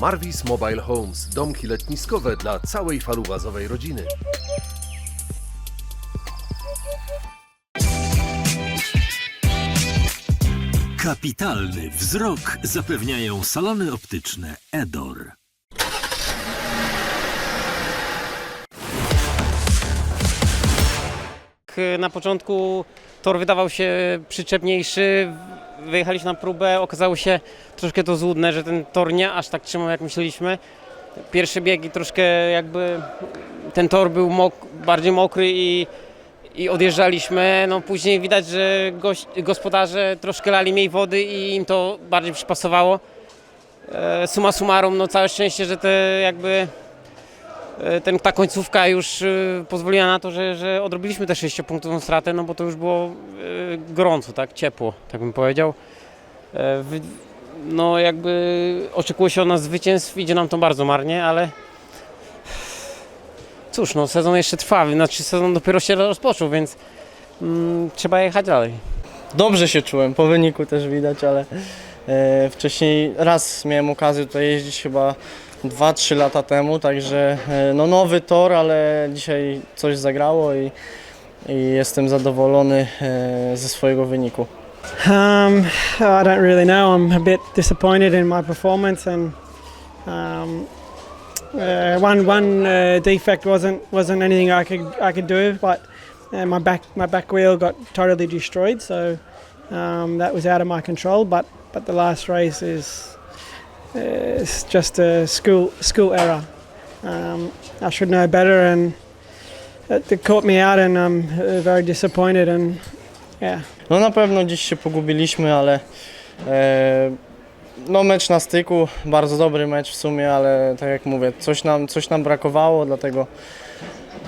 Marvis Mobile Homes, domki letniskowe dla całej falubazowej rodziny. Kapitalny wzrok zapewniają salony optyczne Edor. Na początku tor wydawał się przyczepniejszy. Wyjechaliśmy na próbę, okazało się troszkę to złudne, że ten tor nie aż tak trzymał jak myśleliśmy. Pierwsze biegi troszkę jakby ten tor był mok, bardziej mokry i, i odjeżdżaliśmy. No później widać, że gość, gospodarze troszkę lali mniej wody i im to bardziej przypasowało. E, Suma summarum, no całe szczęście, że te jakby ten, ta końcówka już e, pozwoliła na to, że, że odrobiliśmy tę 6-punktową stratę, no bo to już było e, gorąco, tak, ciepło, tak bym powiedział. E, No jakby oczekuło się od nas zwycięstw, idzie nam to bardzo marnie, ale cóż, no sezon jeszcze trwa, znaczy sezon dopiero się rozpoczął, więc mm, trzeba jechać dalej. Dobrze się czułem, po wyniku też widać, ale e, wcześniej raz miałem okazję tutaj jeździć chyba 2-3 lata temu, także e, no nowy tor, ale dzisiaj coś zagrało i, i jestem zadowolony e, ze swojego wyniku. Um, I don't really know. I'm a bit disappointed in my performance, and um, uh, one one uh, defect wasn't wasn't anything I could I could do, but uh, my back my back wheel got totally destroyed, so um, that was out of my control. But but the last race is it's just a school school error. Um, I should know better, and it, it caught me out, and I'm uh, very disappointed. And yeah. No na pewno dziś się pogubiliśmy, ale e, no mecz na styku, bardzo dobry mecz w sumie, ale tak jak mówię, coś nam, coś nam brakowało, dlatego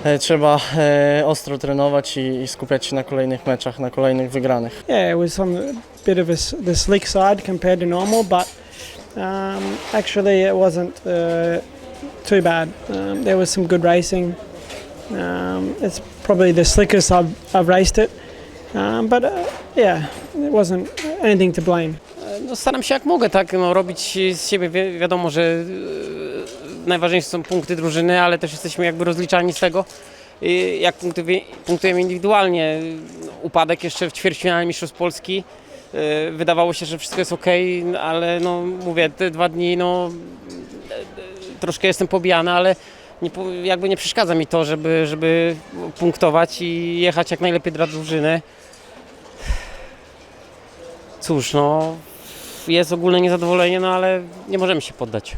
e, trzeba e, ostro trenować i, i skupiać się na kolejnych meczach, na kolejnych wygranych. Yeah, it was on a bit of a the slick side compared to normal, but um, actually it wasn't uh, too bad. Um, there was some good racing. Um, it's probably the slickest I've, I've raced it, um, but uh, yeah, it wasn't anything to blame. No, staram się jak mogę, tak, no, robić z siebie, wi wiadomo, że e, najważniejsze są punkty drużyny, ale też jesteśmy jakby rozliczani z tego, i jak punktujemy indywidualnie. Upadek jeszcze w ćwierćfinale Mistrzostw Polski, e, wydawało się, że wszystko jest ok, ale no mówię, te dwa dni, no troszkę jestem pobijany, ale nie, jakby nie przeszkadza mi to, żeby, żeby punktować i jechać jak najlepiej dla drużyny. Cóż, no jest ogólne niezadowolenie, no ale nie możemy się poddać.